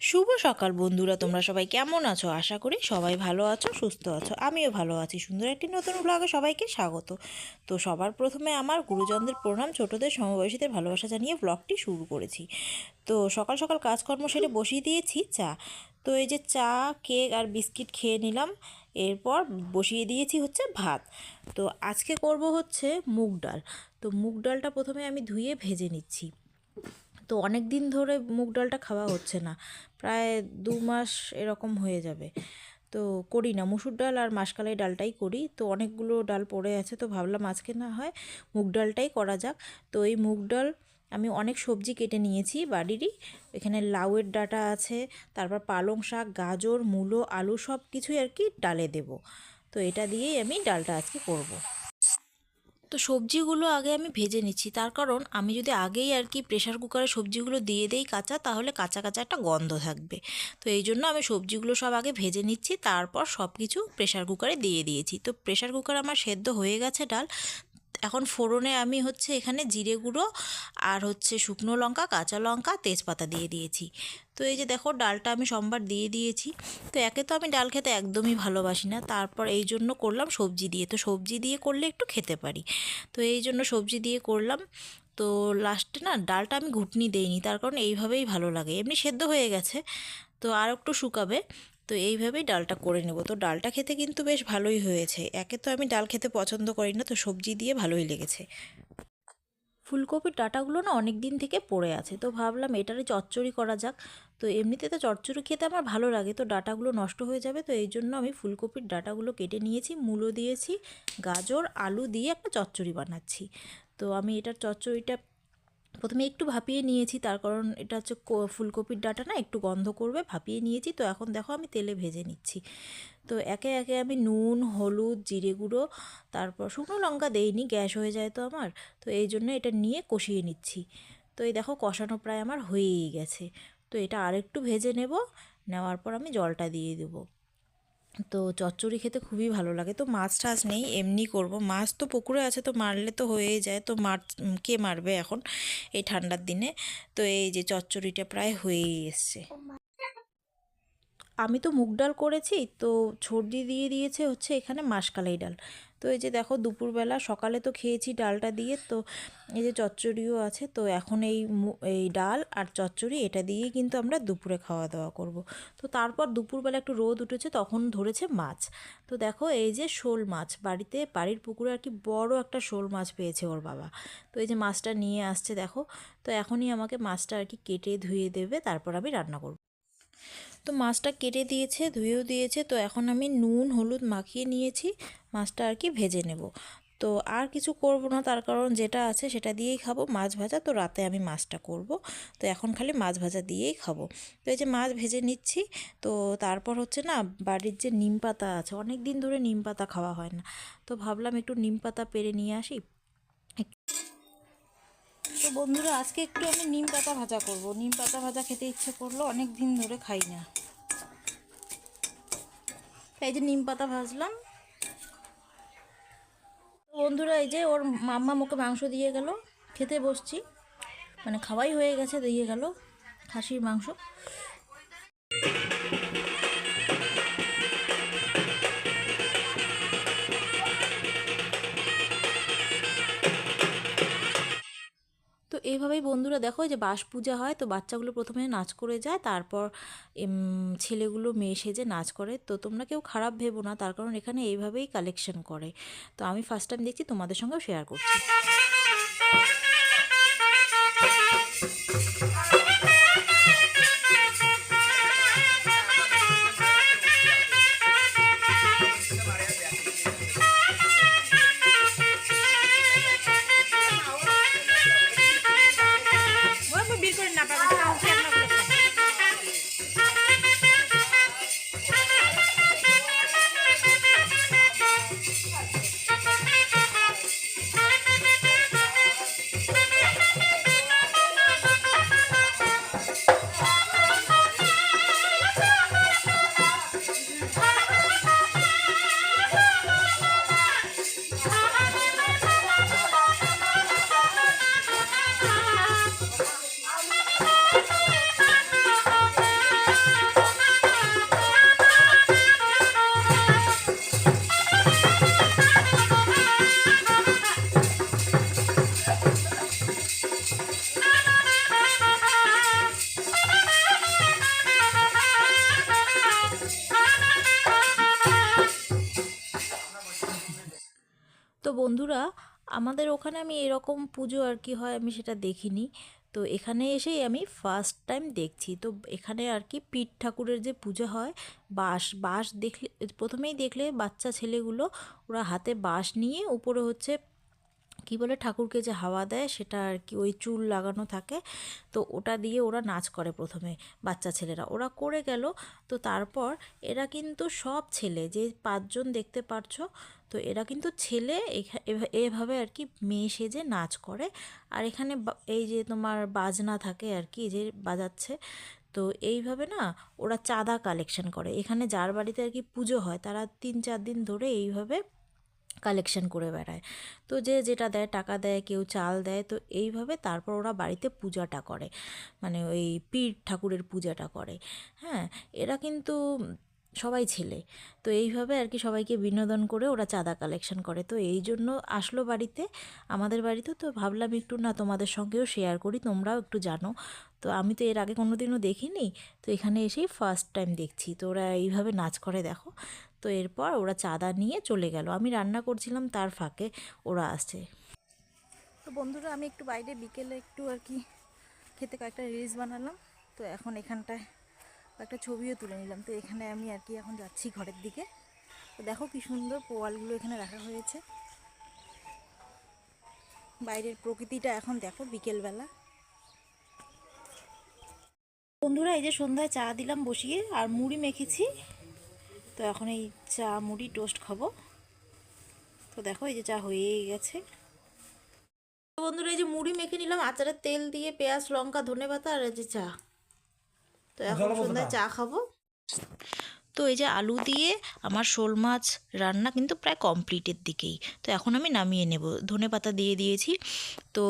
শুভ সকাল বন্ধুরা, তোমরা সবাই কেমন আছো? আশা করি সবাই ভালো আছো, সুস্থ আছো। আমিও ভালো আছি। সুন্দর একটি নতুন ব্লগে সবাইকে স্বাগত। তো সবার প্রথমে আমার গুরুজনদের প্রণাম, ছোটদের সমবয়সীদের ভালোবাসা জানিয়ে ব্লগটি শুরু করেছি। তো সকাল সকাল কাজকর্ম সেরে বসিয়ে দিয়েছি চা। তো এই যে চা, কেক আর বিস্কিট খেয়ে নিলাম। এরপর বসিয়ে দিয়েছি হচ্ছে ভাত। তো আজকে করব হচ্ছে মুগ ডাল। তো মুগ ডালটা প্রথমে আমি ধুয়ে ভেজে নিচ্ছি। তো অনেক দিন ধরে মুগ ডালটা খাওয়া হচ্ছে না। প্রায় দু মাস এরকম হয়ে যাবে। তো করি না, মুসুর ডাল আর মাসকালাই ডালটাই করি। তো অনেকগুলো ডাল পড়ে আছে, তো ভাবলাম আজকে না হয় মুগ ডালটাই করা যাক। তো এই মুগ ডাল আমি অনেক সবজি কেটে নিয়েছি বাড়িরই। এখানে লাউয়ের ডাটা আছে, তারপর পালং শাক, গাজর, মূলো, আলু সব কিছুই আর কি ডালে দেব। তো এটা দিয়েই আমি ডালটা আজকে করব। তো সবজিগুলো আগে আমি ভেজে নিচ্ছি। তার কারণ আমি যদি আগেই আর কি প্রেশার কুকারে সবজিগুলো দিয়ে দেই কাঁচা, তাহলে কাঁচা কাঁচা একটা গন্ধ থাকবে। তো এই জন্য আমি সবজিগুলো সব আগে ভেজে নিচ্ছি, তারপর সব কিছু প্রেশার কুকারে দিয়ে দিয়েছি। তো প্রেশার কুকার আমার সেদ্ধ হয়ে গেছে ডাল এখন ফোড়নে আমি হচ্ছে এখানে জিরে গুঁড়ো আর হচ্ছে শুকনো লঙ্কা, কাঁচা লঙ্কা, তেজপাতা দিয়ে দিয়েছি। তো এই যে দেখো ডালটা আমি সোমবার দিয়ে দিয়েছি। তো একে তো আমি ডাল খেতে একদমই ভালোবাসি না। তারপর এই জন্য করলাম সবজি দিয়ে। তো সবজি দিয়ে করলে একটু খেতে পারি। তো এই জন্য সবজি দিয়ে করলাম। তো লাস্টে না ডালটা আমি ঘুটনি দেইনি। তার কারণ এইভাবেই ভালো লাগে। এমনি সেদ্ধ হয়ে গেছে। তো আর একটু শুকাবে। তো এইভাবেই ডালটা করে নেব। তো ডালটা খেতে কিন্তু বেশ ভালোই হয়েছে। একে তো আমি ডাল খেতে পছন্দ করি না, তো সবজি দিয়ে ভালোই লেগেছে। ফুলকপির ডাটাগুলো না অনেক দিন থেকে পড়ে আছে, তো ভাবলাম এটারে চচ্চড়ি করা যাক। তো এমনিতে তো চচ্চড়ি খেতে আমার ভালো লাগে, তো ডাটাগুলো নষ্ট হয়ে যাবে, তো এই জন্য আমি ফুলকপির ডাটাগুলো কেটে নিয়েছি, মূলো দিয়েছি, গাজর, আলু দিয়ে একটা চচ্চড়ি বানাচ্ছি। তো আমি এটার চচ্চড়িটা প্রথমে একটু ভাপিয়ে নিয়েছি, তার কারণ এটা হচ্ছে ফুলকপির ডাটা না একটু গন্ধ করবে, ভাপিয়ে নিয়েছি। তো এখন দেখো আমি তেলে ভেজে নিচ্ছি। তো একে একে আমি নুন, হলুদ, জিরে গুঁড়ো, তারপর শুকনো লঙ্কা দেইনি, গ্যাস হয়ে যায় তো আমার। তো এই জন্য এটা নিয়ে কষিয়ে নিচ্ছি। তো এই দেখো কষানো প্রায় আমার হয়েই গেছে। তো এটা আরেকটু ভেজে নেব, নেওয়ার পর আমি জলটা দিয়ে দেবো। তো চচ্চড়ি খেতে খুবই ভালো লাগে। তো মাছ টাছ নেই, এমনি করব। মাছ তো পুকুরে আছে, তো মারলে তো হয়েই যায়। তো মার, কে মারবে এখন এই ঠান্ডার দিনে? তো এই যে চচ্চড়িটা প্রায় হয়েই এসছে। আমি তো মুগ ডাল করেছি, তো ছর্দি দিয়ে দিয়েছে হচ্ছে এখানে মাসকালাই ডাল। তো এই যে দেখো দুপুরবেলা সকালে তো খেয়েছি ডালটা দিয়ে, তো এই যে চচ্চড়িও আছে, তো এখন এই এই ডাল আর চচ্চড়ি এটা দিয়েই কিন্তু আমরা দুপুরে খাওয়া দাওয়া করব। তো তারপর দুপুরবেলা একটু রোদ উঠেছে, তখন ধরেছে মাছ। তো দেখো এই যে শোল মাছ, বাড়িতে বাড়ির পুকুরে আর কি বড় একটা শোল মাছ পেয়েছে ওর বাবা। তো এই যে মাছটা নিয়ে আসছে দেখো, তো এখনই আমাকে মাছটা আর কি কেটে ধুয়ে দেবে, তারপর আমি রান্না করব। তো মাছটা কেটে দিয়েছে, ধুয়েও দিয়েছে, তো এখন আমি নুন, হলুদ মাখিয়ে নিয়েছি, মাছটা আর কি ভেজে নেব। তো আর কিছু করব না, তার কারণ যেটা আছে সেটা দিয়েই খাব। মাছ ভাজা, তো রাতে আমি মাছটা করব। তো এখন খালি মাছ ভাজা দিয়েই খাব। তো এই যে মাছ ভেজে নিচ্ছি, তো তারপর হচ্ছে না, বাড়ির যে নিম পাতা আছে, অনেক দিন ধরে নিম পাতা খাওয়া হয় না। তো ভাবলাম একটু নিম পাতা পেরে নিয়ে আসি। বন্ধুরা, আজকে একটু আমি নিম পাতা ভাজা করব। নিম পাতা ভাজা খেতে ইচ্ছে করল, অনেক দিন ধরে খাই না। এই যে নিম পাতা ভাজলাম। বন্ধুরা, এই যে ওর মাম্মা মুখে মাংস দিয়ে গেল, খেতে বসছি। মানে খাওয়াই হয়ে গেছে, দিয়ে গেল খাসির মাংস। এইভাবেই বন্ধুরা দেখো যে বাস পূজা হয়, তো বাচ্চাগুলো প্রথমে নাচ করে যায়, তারপর ছেলেগুলো, মেয়ে সেজে নাচ করে। তো তোমরা কেউ খারাপ ভেবো না, তার কারণ এখানে এইভাবেই কালেকশন করে। তো আমি ফার্স্ট টাইম দেখছি, তোমাদের সঙ্গেও শেয়ার করছি। বন্ধুরা, আমাদের ওখানে আমি এরকম পুজো আর কি হয় আমি সেটা দেখিনি। তো এখানে এসেই আমি ফার্স্ট টাইম দেখছি। তো এখানে আর কি পীঠ ঠাকুরের যে পুজো হয়, বাঁশ বাঁশ দেখলে, প্রথমেই দেখলে বাচ্চা ছেলেগুলো ওরা হাতে বাঁশ নিয়ে উপরে হচ্ছে কি বলে ঠাকুরকে যে হাওয়া দেয় সেটা আর কি, ওই চুল লাগানো থাকে। তো ওটা দিয়ে ওরা নাচ করে প্রথমে, বাচ্চা ছেলেরা। ওরা করে গেল, তো তারপর এরা কিন্তু সব ছেলে, যে পাঁচজন দেখতে পারছ, তো এরা কিন্তু ছেলে এভাবে আর কি মেয়ে সেজে নাচ করে। আর এখানে এই যে তোমার বাজনা থাকে আর কি, যে বাজাচ্ছে, তো এইভাবে না ওরা চাঁদা কালেকশন করে। এখানে যার বাড়িতে আর কি পুজো হয়, তারা তিন চার দিন ধরে এইভাবে কালেকশন করে বেড়ায়। তো যে যেটা দেয়, টাকা দেয়, কেউ চাল দেয়, তো এইভাবে তারপর ওরা বাড়িতে পূজাটা করে। মানে ওই পীর ঠাকুরের পূজাটা করে। হ্যাঁ এরা কিন্তু সবাই ছেলে। তো এইভাবে আর কি সবাইকে বিনোদন করে ওরা চাঁদা কালেকশন করে। তো এই জন্য আসলো বাড়িতে, আমাদের বাড়িতে। তো ভাবলাম একটু না তোমাদের সঙ্গেও শেয়ার করি, তোমরাও একটু জানো। তো আমি তো এর আগে কোনো দিনও দেখিনি। তো এখানে এসেই ফার্স্ট টাইম দেখছি। তো ওরা এইভাবে নাচ করে দেখো। তো এরপর ওরা চাঁদা নিয়ে চলে গেল। আমি রান্না করছিলাম, তার ফাঁকে ওরা আসছে। তো বন্ধুরা, আমি একটু বাইরে বিকেলে একটু আর কি খেতে কয়েকটা রিলস বানালাম। তো এখন এখানটায় একটা ছবিও তুলে নিলাম। তো এখানে আমি আর কি এখন যাচ্ছি ঘরের দিকে। তো দেখো কি সুন্দর পোয়ালগুলো এখানে রাখা হয়েছে। বাইরের প্রকৃতিটা এখন দেখো বিকেলবেলা। বন্ধুরা, এই যে সন্ধ্যায় চা দিলাম বসিয়ে, আর মুড়ি মেখেছি। তো এখন এই চা, মুড়ি, টোস্ট খাব। তো দেখো, এই যে চা হয়েই গেছে। বন্ধুরা, এই যে মুড়ি মেখে নিলাম। আচারের তেল দিয়ে পেঁয়াজ, লঙ্কা ধনে পাতা আর এই যে চা। তো এখন সন্ধ্যায় চা খাব। তো এই যে আলু দিয়ে আমার শোল মাছ রান্না কিন্তু প্রায় কমপ্লিটের দিকেই। তো এখন আমি নামিয়ে নেব। ধনে পাতা দিয়ে দিয়েছি। তো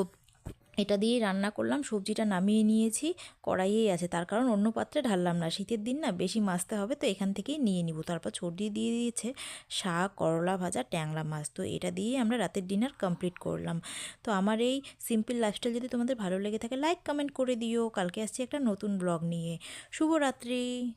এটা দিয়েই রান্না করলাম, সবজিটা নামিয়ে নিয়েছি, কড়াইয়েই আছে। তার কারণ অন্য পাত্রে ঢাললাম না। শীতের দিন না বেশি মাছতে হবে, তো এখান থেকেই নিয়ে নিব। তারপর ছড়ি দিয়ে দিয়েছে শাক, করলা ভাজা, ট্যাংরা মাছ। তো এটা দিয়েই আমরা রাতের ডিনার কমপ্লিট করলাম। তো আমার এই সিম্পল লাইফস্টাইল যদি তোমাদের ভালো লেগে থাকে, লাইক, কমেন্ট করে দিও। কালকে আসছি একটা নতুন ব্লগ নিয়ে। শুভরাত্রি।